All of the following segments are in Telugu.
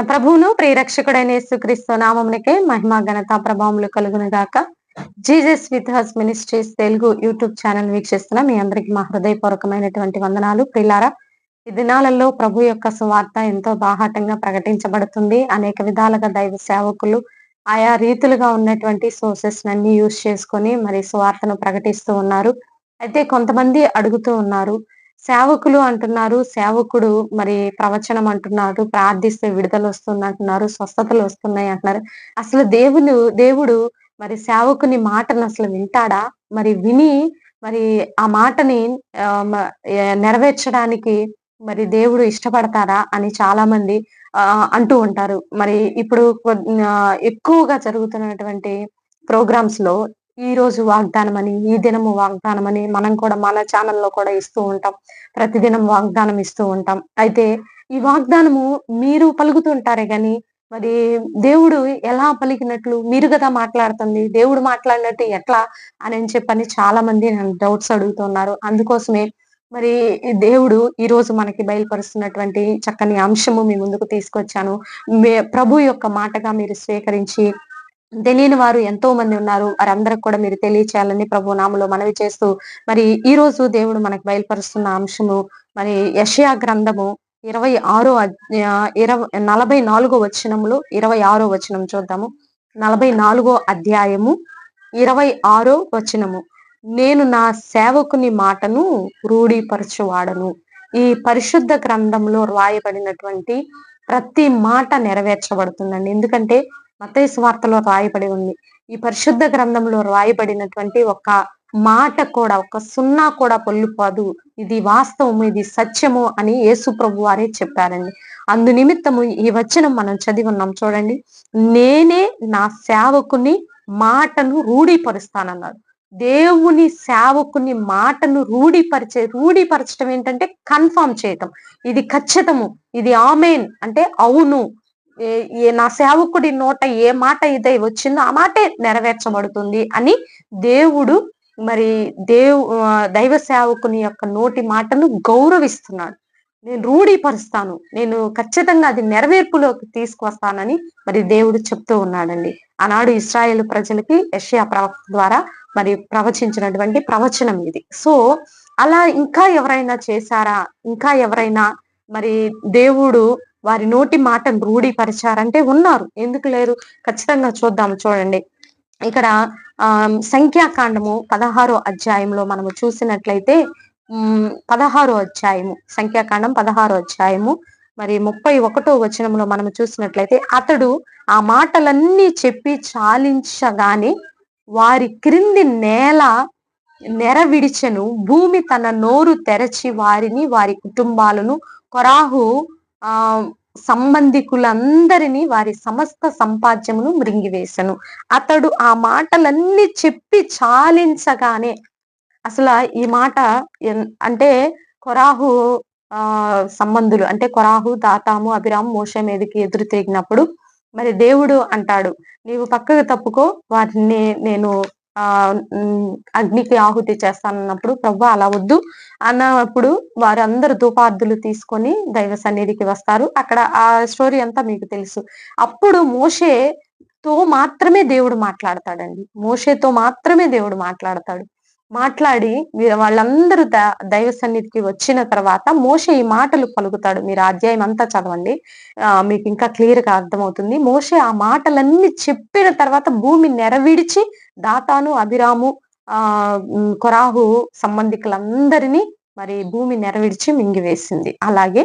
మన ప్రభువును ప్రియరక్షకుడైన యేసుక్రీస్తు నామమునికే మహిమా ఘనత ప్రభావములు కలుగును గాక Jesus with us ministries Telugu YouTube channel వీక్షిస్తున్న మీ అందరికి మా హృదయపూర్వకమైనటువంటి వందనాలు. ప్రిలారా ఈ దినాలలో ప్రభు యొక్క సువార్త ఎంతో బాహాటంగా ప్రకటించబడుతుంది. అనేక విధాలుగా దైవ సేవకులు ఆయా రీతులుగా ఉన్నటువంటి సోర్సెస్ అన్ని యూజ్ చేసుకొని మరి సువార్తను ప్రకటిస్తూ ఉన్నారు. అయితే కొంతమంది అడుగుతూ ఉన్నారు సేవకులు అంటున్నారు సేవకుడు మరి ప్రవచనం అంటున్నారు ప్రార్థిస్తే విడుదల వస్తుంది అంటున్నారు స్వస్థతలు వస్తున్నాయి అంటున్నారు. అసలు దేవుడు దేవుడు మరి సేవకుని మాటను అసలు వింటాడా? మరి విని మరి ఆ మాటని నెరవేర్చడానికి మరి దేవుడు ఇష్టపడతారా అని చాలా మంది ఆ, అంటూ ఉంటారు. మరి ఇప్పుడు ఎక్కువగా జరుగుతున్నటువంటి ప్రోగ్రామ్స్లో ఈ రోజు వాగ్దానం అని ఈ దినము వాగ్దానం అని మనం కూడా మన ఛానల్లో కూడా ఇస్తూ ఉంటాం. ప్రతిదినం వాగ్దానం ఇస్తూ ఉంటాం. అయితే ఈ వాగ్దానము మీరు పలుకుతుంటారే కానీ మరి దేవుడు ఎలా పలికినట్లు మీరు కదా మాట్లాడుతుంది దేవుడు మాట్లాడినట్టు ఎట్లా అని చెప్పని చాలా మంది నన్ను డౌట్స్ అడుగుతున్నారు. అందుకోసమే మరి దేవుడు ఈ రోజు మనకి బయలుపరుస్తున్నటువంటి చక్కని అంశము మీ ముందుకు తీసుకొచ్చాను. మే- ప్రభు యొక్క మాటగా మీరు స్వీకరించి తెలియని వారు ఎంతో మంది ఉన్నారు. వారందరికి కూడా మీరు తెలియచేయాలని ప్రభు నామలో మనవి చేస్తూ మరి ఈ రోజు దేవుడు మనకు బయలుపరుస్తున్న అంశము మరి యషయా గ్రంథము ఇరవై ఆరో ఇరవై నలభై నాలుగో వచనములో ఇరవై ఆరో వచనం చూద్దాము. నలభై నాలుగో అధ్యాయము ఇరవై ఆరో వచనము. నేను నా సేవకుని మాటను రూఢీపరచువాడను. ఈ పరిశుద్ధ గ్రంథంలో రాయబడినటువంటి ప్రతి మాట నెరవేర్చబడుతుందండి. ఎందుకంటే మతయ వార్తలో రాయబడి ఉంది. ఈ పరిశుద్ధ గ్రంథంలో రాయబడినటువంటి ఒక మాట కూడా ఒక సున్నా కూడా పొల్లుపోదు. ఇది వాస్తవము ఇది సత్యము అని యేసు ప్రభు వారే చెప్పారండి. అందు నిమిత్తము ఈ వచనం మనం చదివి ఉన్నాం చూడండి. నేనే నా సేవకుని మాటను రూఢీపరుస్తానన్నాడు. దేవుని సేవకుని మాటను రూఢీపరిచే రూఢీపరచడం ఏంటంటే కన్ఫర్మ్ చేయటం. ఇది ఖచ్చితము. ఇది ఆమెన్. అంటే అవును. నా సేవకుడి నోట ఏ మాట ఇదై వచ్చిందో ఆ మాటే నెరవేర్చబడుతుంది అని దేవుడు మరి దేవు దైవ సేవకుని యొక్క నోటి మాటను గౌరవిస్తున్నాడు. నేను రూఢీపరుస్తాను. నేను ఖచ్చితంగా అది నెరవేర్పులోకి తీసుకువస్తానని మరి దేవుడు చెప్తూ ఉన్నాడండి. ఆనాడు ఇస్రాయేల్ ప్రజలకి యెషయా ప్రవక్త ద్వారా మరి ప్రవచించినటువంటి ప్రవచనం ఇది. సో అలా ఇంకా ఎవరైనా చేశారా? ఇంకా ఎవరైనా మరి దేవుడు వారి నోటి మాటను రూఢీపరిచారంటే ఉన్నారు. ఎందుకు లేరు? ఖచ్చితంగా చూద్దాము చూడండి. ఇక్కడ ఆ సంఖ్యాకాండము పదహారో అధ్యాయంలో మనము చూసినట్లయితే పదహారో అధ్యాయము సంఖ్యాకాండం పదహారో అధ్యాయము మరి ముప్పై ఒకటో వచనంలో మనం చూసినట్లయితే అతడు ఆ మాటలన్నీ చెప్పి చాలించగానే వారి క్రింది నేల నెరవిడిచెను. భూమి తన నోరు తెరచి వారిని వారి కుటుంబాలను కొరాహు ఆ సంబంధికులందరినీ వారి సమస్త సంపాద్యమును మృంగివేశను. అతడు ఆ మాటలన్నీ చెప్పి చాలించగానే అసలు ఈ మాట అంటే కొరాహు ఆ సంబంధులు అంటే కొరాహు దాతాము అభిరాము మోష మీదకి ఎదురు తిరిగినప్పుడు మరి దేవుడు అంటాడు నీవు పక్కకు తప్పుకో వారిని నేను ఆ అగ్నికి ఆహుతి చేస్తానన్నప్పుడు ప్రభు అలా వద్దు. అన్నప్పుడు వారందరూ ధూపార్థులు తీసుకొని దైవ సన్నిధికి వస్తారు. అక్కడ ఆ స్టోరీ అంతా మీకు తెలుసు. అప్పుడు మోషేతో మాత్రమే దేవుడు మాట్లాడతాడండి. మోషేతో మాత్రమే దేవుడు మాట్లాడతాడు. మాట్లాడి వాళ్ళందరూ దైవ సన్నిధికి వచ్చిన తర్వాత మోషే ఈ మాటలు పలుకుతాడు. మీరు అధ్యాయం అంతా చదవండి. మీకు ఇంకా క్లియర్గా అర్థమవుతుంది. మోషే ఆ మాటలన్నీ చెప్పిన తర్వాత భూమి నెరవిడిచి దాతాను అభిరాము ఆ కొరాహు సంబంధికులందరినీ మరి భూమి నెరవిడిచి మింగివేసింది. అలాగే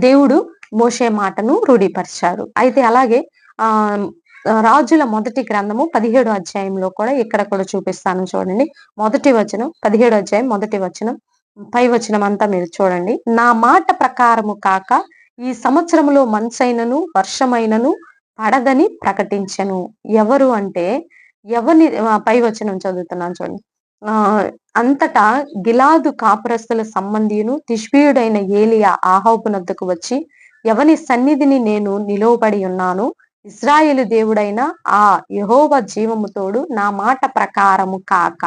దేవుడు మోషే మాటను రూఢీపరిచారు అయితే అలాగే ఆ రాజుల మొదటి గ్రంథము పదిహేడు అధ్యాయంలో కూడా ఇక్కడ కూడా చూపిస్తాను చూడండి. మొదటి వచనం పదిహేడు అధ్యాయం మొదటి వచనం పై వచనం అంతా మీరు చూడండి. నా మాట ప్రకారము కాక ఈ సంవత్సరములో మంచైనను వర్షమైనను పడదని ప్రకటించను. ఎవరు అంటే ఎవరిని పై వచనం చదువుతున్నాను చూడండి. ఆ అంతటా గిలాదు కాపురస్తుల సంబంధియును తిష్బీయుడైన ఏలియా ఆహోపునద్దకు వచ్చి ఎవని సన్నిధిని నేను నిలువబడి ఉన్నాను? ఇస్రాయేలు దేవుడైన ఆ యహోవ జీవముతోడు నా మాట ప్రకారము కాక.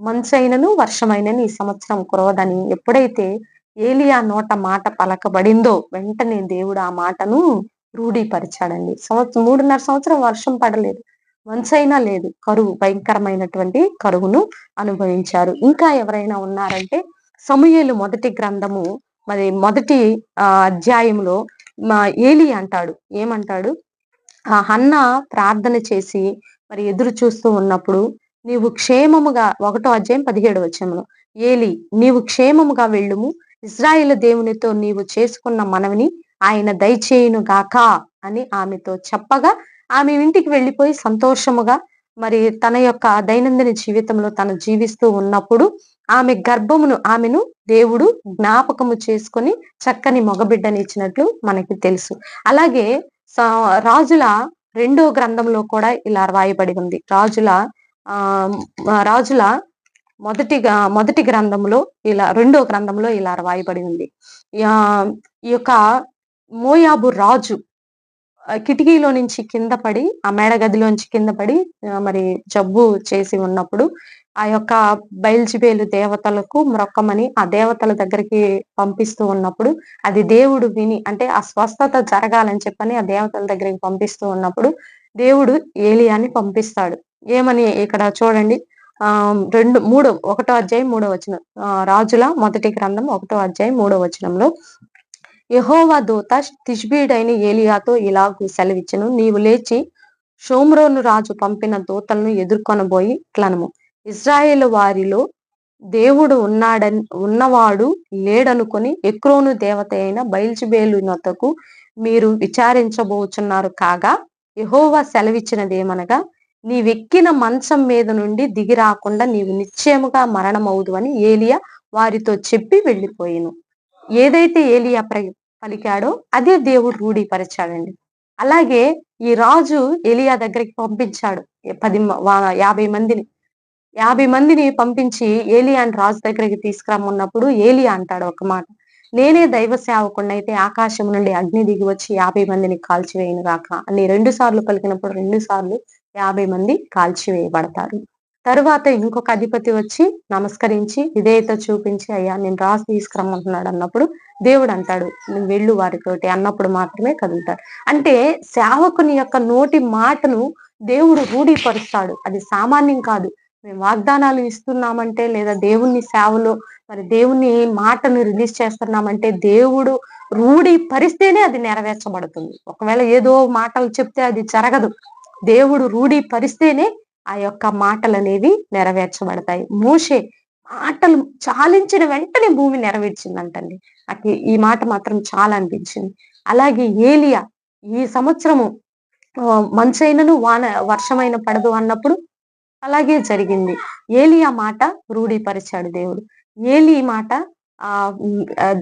మంచైనను వర్షమైనను ఈ సంవత్సరం కురవదని ఎప్పుడైతే ఏలియా నోట మాట పలకబడిందో వెంటనే దేవుడు ఆ మాటను రూఢీపరిచాడండి. సంవత్సరం మూడున్నర సంవత్సరం వర్షం పడలేదు. మంచైనా లేదు. కరువు భయంకరమైనటువంటి కరువును అనుభవించారు. ఇంకా ఎవరైనా ఉన్నారంటే సమూహలు మొదటి గ్రంథము మరి మొదటి అధ్యాయంలో మా ఏలి అంటాడు. ఏమంటాడు? ఆ హన్న ప్రార్థన చేసి మరి ఎదురు చూస్తూ ఉన్నప్పుడు నీవు క్షేమముగా ఒకటో అధ్యాయం పదిహేడు వచ్చమును ఏలి నీవు క్షేమముగా వెళ్ళుము. ఇజ్రాయిల్ దేవునితో నీవు చేసుకున్న మనవిని ఆయన దయచేయును గాక అని ఆమెతో చెప్పగా ఆమె ఇంటికి వెళ్ళిపోయి సంతోషముగా మరి తన యొక్క దైనందిన జీవితంలో తను జీవిస్తూ ఉన్నప్పుడు ఆమె గర్భమును ఆమెను దేవుడు జ్ఞాపకము చేసుకొని చక్కని మగబిడ్డనిచ్చినట్లు మనకి తెలుసు. అలాగే రాజుల రెండో గ్రంథంలో కూడా ఇలా రాయబడి ఉంది. రాజుల ఆ రాజుల మొదటిగా మొదటి గ్రంథంలో ఇలా రెండో గ్రంథంలో ఇలా రాయబడి ఉంది. ఈ యొక్క మోయాబు రాజు కిటికీలో నుంచి కింద పడి ఆ మేడ గదిలోంచి కింద పడి మరి జబ్బు చేసి ఉన్నప్పుడు ఆ యొక్క బయల్జిబేలు దేవతలకు మ్రొక్కమని ఆ దేవతల దగ్గరికి పంపిస్తూ ఉన్నప్పుడు అది దేవుడు విని అంటే ఆ స్వస్థత జరగాలని చెప్పని ఆ దేవతల దగ్గరికి పంపిస్తూ ఉన్నప్పుడు దేవుడు ఏలియాని పంపిస్తాడు. ఏమని ఇక్కడ చూడండి. ఆ రెండు మూడో ఒకటో అధ్యాయం మూడో వచనం. రాజుల మొదటి గ్రంథం ఒకటో అధ్యాయం మూడో వచనంలో యహోవా దూత తిష్బీడైన ఏలియాతో ఇలాగూ సెలవిచ్చను. నీవు లేచి షోమ్రోను రాజు పంపిన దూతలను ఎదుర్కొనబోయి క్లనము ఇజ్రాయేల్ వారిలో దేవుడు ఉన్నాడని ఉన్నవాడు లేడనుకొని ఎక్రోను దేవత అయిన బయల్చిబేలునతకు మీరు విచారించబోచున్నారు. కాగా యహోవా సెలవిచ్చినదేమనగా నీవెక్కిన మంచం మీద నుండి దిగి రాకుండా నీవు నిశ్చయముగా మరణమవుదు అని ఏలియా వారితో చెప్పి వెళ్ళిపోయాను. ఏదైతే ఏలియా పలికాడో అదే దేవుడు రూఢీపరిచాడండి. అలాగే ఈ రాజు ఏలియా దగ్గరికి పంపించాడు. పది యాభై మందిని యాభై మందిని పంపించి ఏలియాన్ రాజు దగ్గరికి తీసుకురమ్మన్నప్పుడు ఏలియా అంటాడు ఒక మాట. నేనే దైవ సేవకుండైతే ఆకాశం నుండి అగ్ని దిగి వచ్చి యాభై మందిని కాల్చివేయను గాక. అని రెండు సార్లు పలికినప్పుడు రెండు సార్లు యాభై మంది కాల్చివేయబడతారు. తరువాత ఇంకొక అధిపతి వచ్చి నమస్కరించి విధేయత చూపించి అయ్యా నేను రాసి తీసుకురమ్మంటున్నాడు అన్నప్పుడు దేవుడు అంటాడు నువ్వు వెళ్ళు వారితోటి అన్నప్పుడు మాత్రమే కదులుతాడు అంటే సేవకుని యొక్క నోటి మాటను దేవుడు రూఢీపరుస్తాడు. అది సామాన్యం కాదు. మేము వాగ్దానాలు ఇస్తున్నామంటే లేదా దేవుని సేవలో మరి దేవుని మాటను రిలీజ్ చేస్తున్నామంటే దేవుడు రూఢి పరిస్తేనే అది నెరవేర్చబడుతుంది. ఒకవేళ ఏదో మాటలు చెప్తే అది జరగదు. దేవుడు రూఢి పరిస్తేనే ఆ యొక్క మాటలు అనేవి నెరవేర్చబడతాయి. మోషే మాటలు చాలించిన వెంటనే భూమి నెరవేర్చిందంటండి. అటు ఈ మాట మాత్రం చాలా అనిపించింది. అలాగే ఏలియా ఈ సంవత్సరము మంచైనను వాన వర్షమైన పడదు అన్నప్పుడు అలాగే జరిగింది. ఏలి ఆ మాట రూఢీపరిచాడు దేవుడు. ఏలి మాట ఆ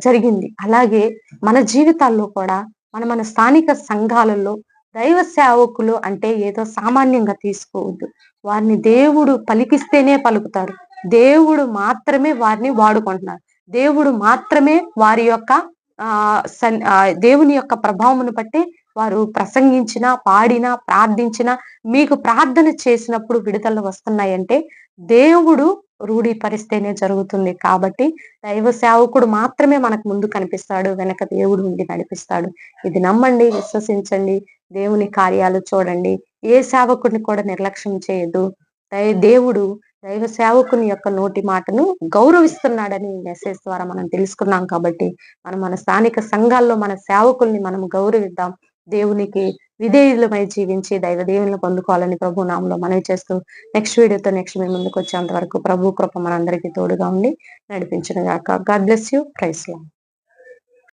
జరిగింది. అలాగే మన జీవితాల్లో కూడా మన మన స్థానిక సంఘాలలో దైవ సేవకులు అంటే ఏదో సామాన్యంగా తీసుకోవద్దు. వారిని దేవుడు పలికిస్తేనే పలుకుతారు. దేవుడు మాత్రమే వారిని వాడుకుంటున్నారు. దేవుడు మాత్రమే వారి యొక్క ఆ దేవుని యొక్క ప్రభావమును బట్టి వారు ప్రసంగించిన పాడిన ప్రార్థించిన మీకు ప్రార్థన చేసినప్పుడు విడుదలు వస్తున్నాయంటే దేవుడు రూఢీపరిస్తేనే జరుగుతుంది. కాబట్టి దైవ సేవకుడు మాత్రమే మనకు ముందు కనిపిస్తాడు వెనక దేవుడు ఉండి నడిపిస్తాడు. ఇది నమ్మండి విశ్వసించండి దేవుని కార్యాలు చూడండి. ఏ సేవకుడిని కూడా నిర్లక్ష్యం చేయదు దేవుడు దైవ సేవకుని యొక్క నోటి మాటను గౌరవిస్తున్నాడని మెసేజ్ ద్వారా మనం తెలుసుకున్నాం కాబట్టి మనం మన స్థానిక సంఘాల్లో మన సేవకుల్ని మనం గౌరవిద్దాం. దేవునికి విధేయులమై జీవించి దైవ దేవుని పొందుకోవాలని ప్రభు నామంలో మనవి చేస్తూ నెక్స్ట్ వీడియోతో నెక్స్ట్ మీ ముందుకు వచ్చేంత వరకు ప్రభు కృప మనందరికీ తోడుగా ఉండి నడిపించిన గాక. God bless you price